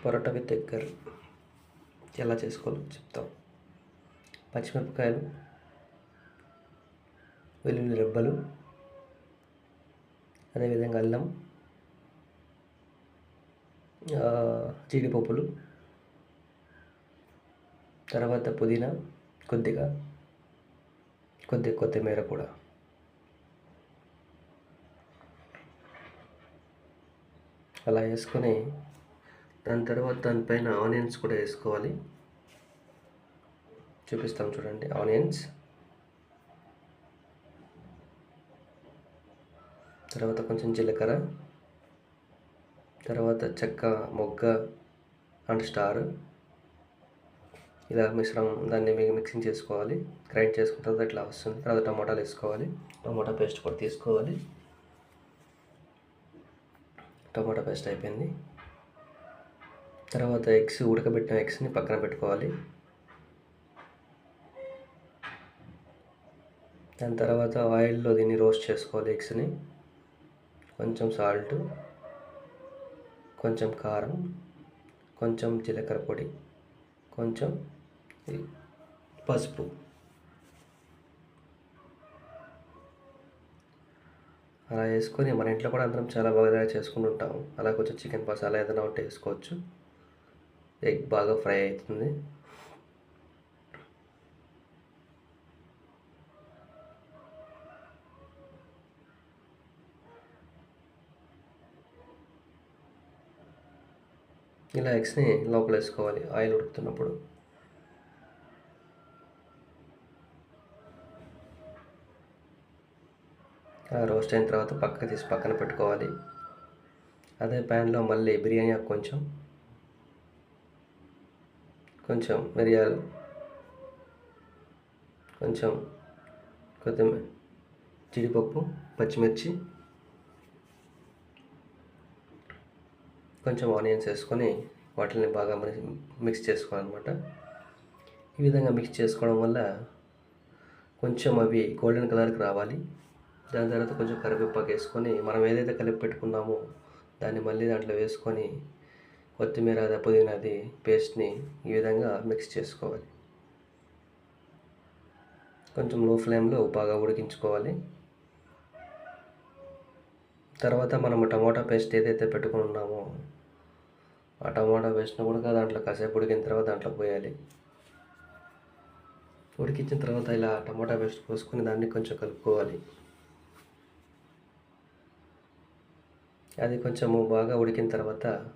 Parotta with egg curry. ఎలా చేసుకోవాలో చెప్తాం. పచ్చిమిరపకాయలు వెల్లుల్లి రెబ్బలు అదేవిధంగా అల్లం జీడిపప్పులు తర్వాత పుదీనా కొద్దిగా కొద్ది కొత్తిమీర కూడా. అలా వేసుకొని దాని తర్వాత దానిపైన ఆనియన్స్ కూడా వేసుకోవాలి. చూపిస్తాం చూడండి ఆనియన్స్. తర్వాత కొంచెం జీలకర్ర. తర్వాత చెక్క మొగ్గ అండ్ స్టార్. ఇలా మిశ్రమం దాన్ని మీకు మిక్సింగ్ చేసుకోవాలి. గ్రైండ్ చేసుకున్న తర్వాత ఇట్లా వస్తుంది తర్వాత టమాటాలు వేసుకోవాలి. టమాటా పేస్ట్ కూడా తీసుకోవాలి. టమాటా పేస్ట్ అయిపోయింది. తర్వాత ఎగ్స్ ఉడకబెట్టిన ఎగ్స్ని పక్కన పెట్టుకోవాలి. దాని తర్వాత ఆయిల్లో దీన్ని రోస్ట్ చేసుకోవాలి ఎగ్స్ని కొంచెం సాల్ట్ కొంచెం కారం కొంచెం జీలకర్ర పొడి కొంచెం పసుపు. అలా వేసుకొని మన ఇంట్లో కూడా అందరం చాలా బాగా చేసుకుంటుంటాము అలా కొంచెం చికెన్ మసాలా ఏదైనా ఉంటే వేసుకోవచ్చు. ఎగ్ బాగా ఫ్రై అవుతుంది. ఇలా ఎగ్స్ని లోపల వేసుకోవాలి ఆయిల్ ఉడుకుతున్నప్పుడు. రోస్ట్ అయిన తర్వాత పక్కకు తీసి పక్కన పెట్టుకోవాలి. అదే ప్యాన్లో మళ్ళీ బిర్యానీ ఆకు కొంచెం. కొంచెం మిరియాలు కొంచెం కొత్తిమీర జీడిపప్పు పచ్చిమిర్చి కొంచెం ఆనియన్స్ వేసుకొని వాటిని బాగా మిక్స్ చేసుకోవాలన్నమాట. ఈ విధంగా మిక్స్ చేసుకోవడం వల్ల కొంచెం అవి గోల్డెన్ కలర్కి రావాలి. దాని తర్వాత కొంచెం కరివేపాకు వేసుకొని మనం ఏదైతే కలిపి పెట్టుకున్నామో దాన్ని మళ్ళీ దాంట్లో వేసుకొని కొత్తిమీర అది పుదీనాది పేస్ట్ని ఈ విధంగా మిక్స్ చేసుకోవాలి. కొంచెం లో ఫ్లేమ్లో బాగా ఉడికించుకోవాలి. తర్వాత మనం టమాటా పేస్ట్ ఏదైతే పెట్టుకుని ఉన్నామో ఆ టమాటా పేస్ట్ని కూడా దాంట్లో కాసేపు ఉడికిన తర్వాత దాంట్లో పోయాలి. ఉడికించిన తర్వాత ఇలా టమాటా పేస్ట్ పోసుకొని దాన్ని కొంచెం కలుపుకోవాలి. అది కొంచెము బాగా ఉడికిన తర్వాత